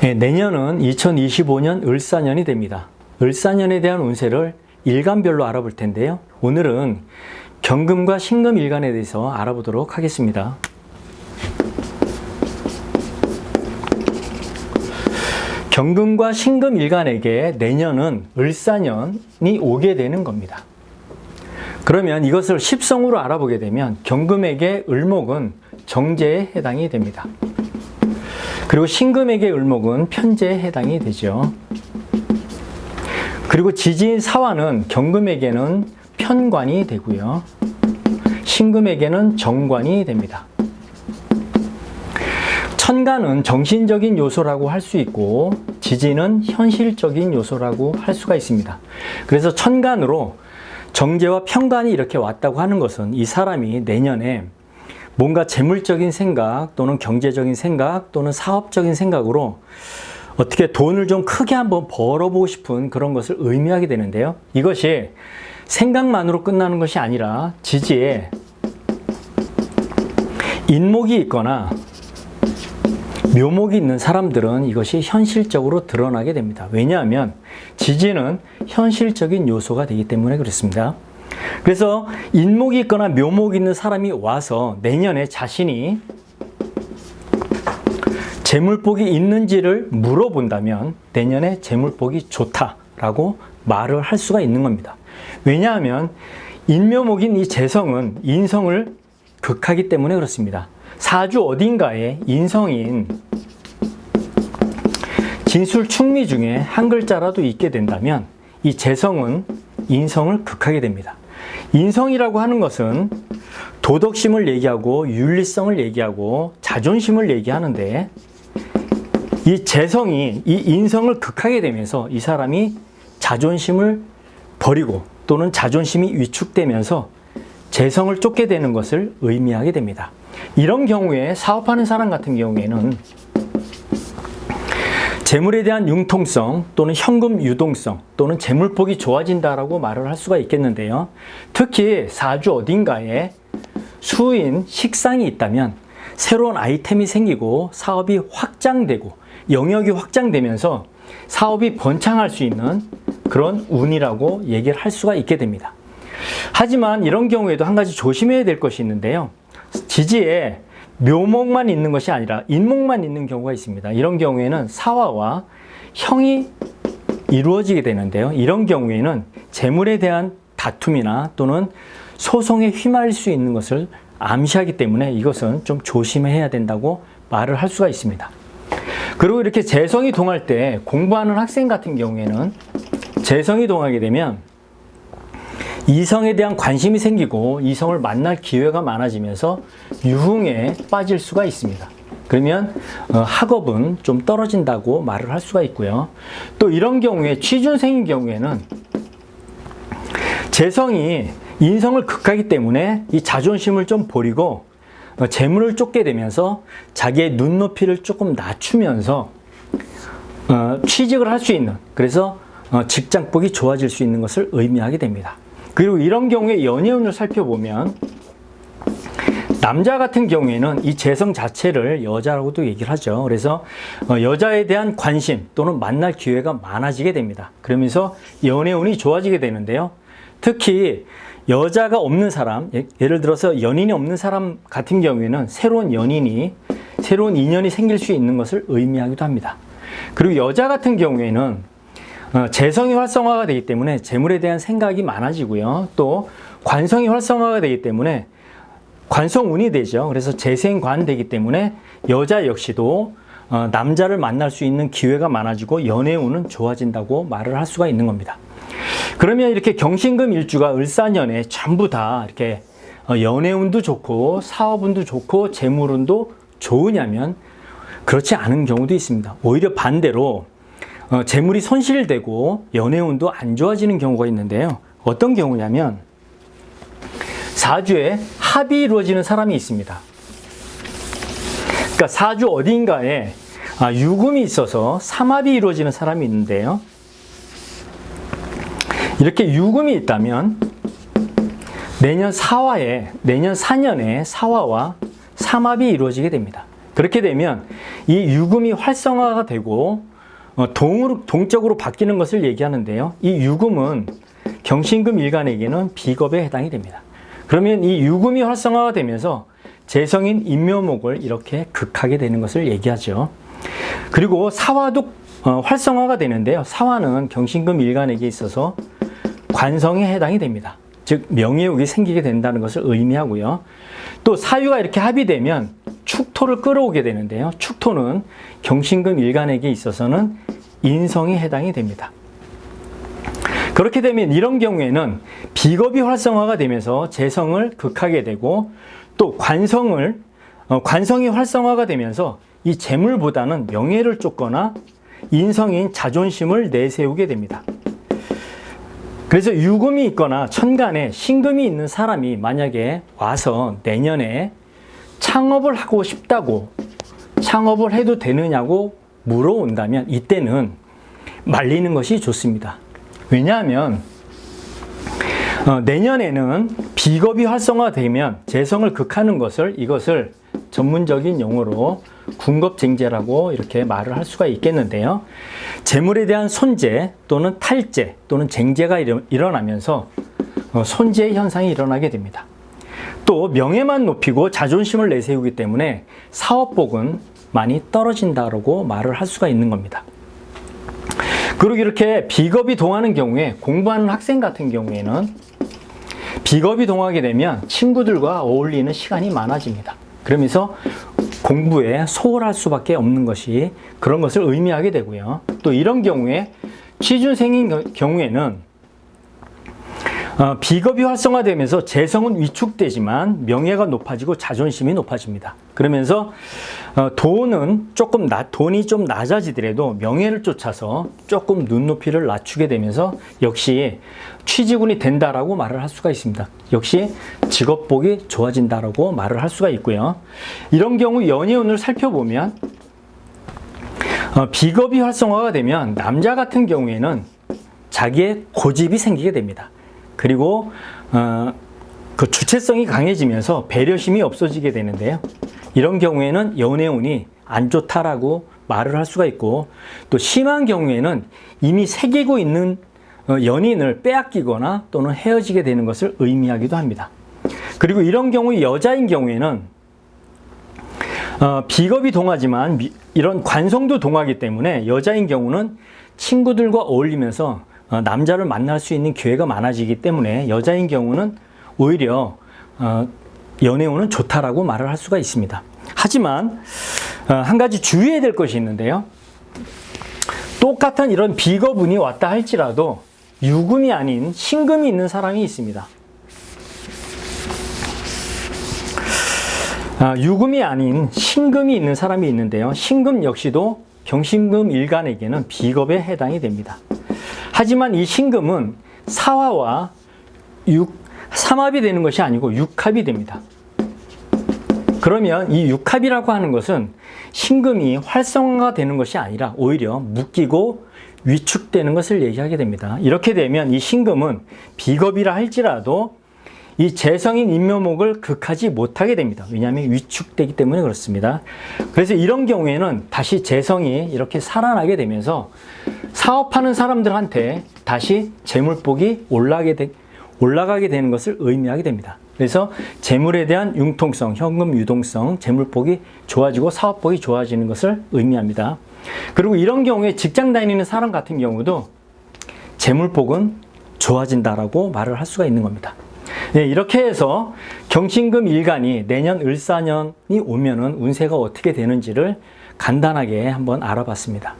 네, 내년은 2025년 을사년이 됩니다. 을사년에 대한 운세를 일간별로 알아볼 텐데요. 오늘은 경금과 신금 일간에 대해서 알아보도록 하겠습니다. 경금과 신금 일간에게 내년은 을사년이 오게 되는 겁니다. 그러면 이것을 십성으로 알아보게 되면 경금에게 을목은 정제에 해당이 됩니다. 그리고 신금에게 을목은 편제에 해당이 되죠. 그리고 지지인 사화는 경금에게는 편관이 되고요. 신금에게는 정관이 됩니다. 천간은 정신적인 요소라고 할 수 있고 지지는 현실적인 요소라고 할 수가 있습니다. 그래서 천간으로 정제와 편관이 이렇게 왔다고 하는 것은 이 사람이 내년에 뭔가 재물적인 생각 또는 경제적인 생각 또는 사업적인 생각으로 어떻게 돈을 좀 크게 한번 벌어보고 싶은 그런 것을 의미하게 되는데요. 이것이 생각만으로 끝나는 것이 아니라 지지에 인목이 있거나 묘목이 있는 사람들은 이것이 현실적으로 드러나게 됩니다. 왜냐하면 지지는 현실적인 요소가 되기 때문에 그렇습니다. 그래서 인목이 있거나 묘목이 있는 사람이 와서 내년에 자신이 재물복이 있는지를 물어본다면 내년에 재물복이 좋다라고 말을 할 수가 있는 겁니다. 왜냐하면 인묘목인 이 재성은 인성을 극하기 때문에 그렇습니다. 사주 어딘가에 인성인 진술 충미 중에 한 글자라도 있게 된다면 이 재성은 인성을 극하게 됩니다. 인성이라고 하는 것은 도덕심을 얘기하고 윤리성을 얘기하고 자존심을 얘기하는데 이 재성이 이 인성을 극하게 되면서 이 사람이 자존심을 버리고 또는 자존심이 위축되면서 재성을 쫓게 되는 것을 의미하게 됩니다. 이런 경우에 사업하는 사람 같은 경우에는 재물에 대한 융통성 또는 현금 유동성 또는 재물폭이 좋아진다라고 말을 할 수가 있겠는데요. 특히 사주 어딘가에 수인 식상이 있다면 새로운 아이템이 생기고 사업이 확장되고 영역이 확장되면서 사업이 번창할 수 있는 그런 운이라고 얘기를 할 수가 있게 됩니다. 하지만 이런 경우에도 한 가지 조심해야 될 것이 있는데요. 지지에 묘목만 있는 것이 아니라 인목만 있는 경우가 있습니다. 이런 경우에는 사화와 형이 이루어지게 되는데요. 이런 경우에는 재물에 대한 다툼이나 또는 소송에 휘말릴 수 있는 것을 암시하기 때문에 이것은 좀 조심해야 된다고 말을 할 수가 있습니다. 그리고 이렇게 재성이 동할 때 공부하는 학생 같은 경우에는 재성이 동하게 되면 이성에 대한 관심이 생기고 이성을 만날 기회가 많아지면서 유흥에 빠질 수가 있습니다. 그러면 어, 학업은 좀 떨어진다고 말을 할 수가 있고요. 또 이런 경우에 취준생인 경우에는 재성이 인성을 극하기 때문에 이 자존심을 좀 버리고 어, 재물을 쫓게 되면서 자기의 눈높이를 조금 낮추면서 어, 취직을 할 수 있는 그래서 직장복이 좋아질 수 있는 것을 의미하게 됩니다. 그리고 이런 경우에 연애운을 살펴보면 남자 같은 경우에는 이 재성 자체를 여자라고도 얘기를 하죠. 그래서 어, 여자에 대한 관심 또는 만날 기회가 많아지게 됩니다. 그러면서 연애운이 좋아지게 되는데요. 특히 여자가 없는 사람, 예, 예를 들어서 연인이 없는 사람 같은 경우에는 새로운 연인이, 새로운 인연이 생길 수 있는 것을 의미하기도 합니다. 그리고 여자 같은 경우에는 어, 재성이 활성화가 되기 때문에 재물에 대한 생각이 많아지고요. 또 관성이 활성화가 되기 때문에 관성운이 되죠. 그래서 재생관 되기 때문에 여자 역시도 어, 남자를 만날 수 있는 기회가 많아지고 연애운은 좋아진다고 말을 할 수가 있는 겁니다. 그러면 이렇게 경신금 일주가 을사년에 전부 다 이렇게 어, 연애운도 좋고 사업운도 좋고 재물운도 좋으냐면 그렇지 않은 경우도 있습니다. 오히려 반대로 어, 재물이 손실되고 연애운도 안 좋아지는 경우가 있는데요. 어떤 경우냐면 사주에 합이 이루어지는 사람이 있습니다. 그러니까 사주 어딘가에 아, 유금이 있어서 삼합이 이루어지는 사람이 있는데요. 이렇게 유금이 있다면 내년 사화에 내년 4년에 사화와 삼합이 이루어지게 됩니다. 그렇게 되면 이 유금이 활성화가 되고 어, 동으로, 동적으로 바뀌는 것을 얘기하는데요. 이 유금은 경신금 일간에게는 비겁에 해당이 됩니다. 그러면 이 유금이 활성화가 되면서 재성인 인묘목을 이렇게 극하게 되는 것을 얘기하죠. 그리고 사화도 어, 활성화가 되는데요. 사화는 경신금 일간에게 있어서 관성에 해당이 됩니다. 즉 명예욕이 생기게 된다는 것을 의미하고요. 또 사유가 이렇게 합의되면 축토를 끌어오게 되는데요. 축토는 경신금 일간에게 있어서는 인성에 해당이 됩니다. 그렇게 되면 이런 경우에는 비겁이 활성화가 되면서 재성을 극하게 되고 또 관성을 어, 관성이 활성화가 되면서 이 재물보다는 명예를 쫓거나 인성인 자존심을 내세우게 됩니다. 그래서 유금이 있거나 천간에 신금이 있는 사람이 만약에 와서 내년에 창업을 하고 싶다고 창업을 해도 되느냐고 물어온다면 이때는 말리는 것이 좋습니다. 왜냐하면 어, 내년에는 비겁이 활성화되면 재성을 극하는 것을 이것을 전문적인 용어로 군겁쟁제라고 이렇게 말을 할 수가 있겠는데요. 재물에 대한 손재 또는 탈재 또는 쟁제가 일어- 일어나면서 어, 손재 현상이 일어나게 됩니다. 또 명예만 높이고 자존심을 내세우기 때문에 사업복은 많이 떨어진다고 말을 할 수가 있는 겁니다. 그리고 이렇게 비겁이 동하는 경우에 공부하는 학생 같은 경우에는 비겁이 동하게 되면 친구들과 어울리는 시간이 많아집니다. 그러면서 공부에 소홀할 수밖에 없는 것이 그런 것을 의미하게 되고요. 또 이런 경우에 취준생인 겨- 경우에는 어, 비겁이 활성화되면서 재성은 위축되지만 명예가 높아지고 자존심이 높아집니다. 그러면서 어, 돈은 조금 나, 돈이 좀 낮아지더라도 명예를 쫓아서 조금 눈높이를 낮추게 되면서 역시 취직운이 된다라고 말을 할 수가 있습니다. 역시 직업복이 좋아진다라고 말을 할 수가 있고요. 이런 경우 연예운을 살펴보면 어, 비겁이 활성화가 되면 남자 같은 경우에는 자기의 고집이 생기게 됩니다. 그리고 어, 그 주체성이 강해지면서 배려심이 없어지게 되는데요. 이런 경우에는 연애운이 안 좋다라고 말을 할 수가 있고 또 심한 경우에는 이미 새기고 있는 어, 연인을 빼앗기거나 또는 헤어지게 되는 것을 의미하기도 합니다. 그리고 이런 경우 여자인 경우에는 어, 비겁이 동하지만 미- 이런 관성도 동하기 때문에 여자인 경우는 친구들과 어울리면서 어, 남자를 만날 수 있는 기회가 많아지기 때문에 여자인 경우는 오히려 어, 연애운은 좋다라고 말을 할 수가 있습니다. 하지만 어, 한 가지 주의해야 될 것이 있는데요. 똑같은 이런 비겁운이 왔다 할지라도 유금이 아닌 신금이 있는 사람이 있습니다. 아, 유금이 아닌 신금이 있는 사람이 있는데요. 신금 역시도 경신금 일간에게는 비겁에 해당이 됩니다. 하지만 이 신금은 사화와 육, 삼합이 되는 것이 아니고 육합이 됩니다. 그러면 이 육합이라고 하는 것은 신금이 활성화가 되는 것이 아니라 오히려 묶이고 위축되는 것을 얘기하게 됩니다. 이렇게 되면 이 신금은 비겁이라 할지라도 이 재성인 인묘목을 극하지 못하게 됩니다. 왜냐하면 위축되기 때문에 그렇습니다. 그래서 이런 경우에는 다시 재성이 이렇게 살아나게 되면서 사업하는 사람들한테 다시 재물복이 올라가게, 되, 올라가게 되는 것을 의미하게 됩니다. 그래서 재물에 대한 융통성, 현금 유동성, 재물복이 좋아지고 사업복이 좋아지는 것을 의미합니다. 그리고 이런 경우에 직장 다니는 사람 같은 경우도 재물복은 좋아진다라고 말을 할 수가 있는 겁니다. 네, 이렇게 해서 경신금 일간이 내년 을사년이 오면은 운세가 어떻게 되는지를 간단하게 한번 알아봤습니다.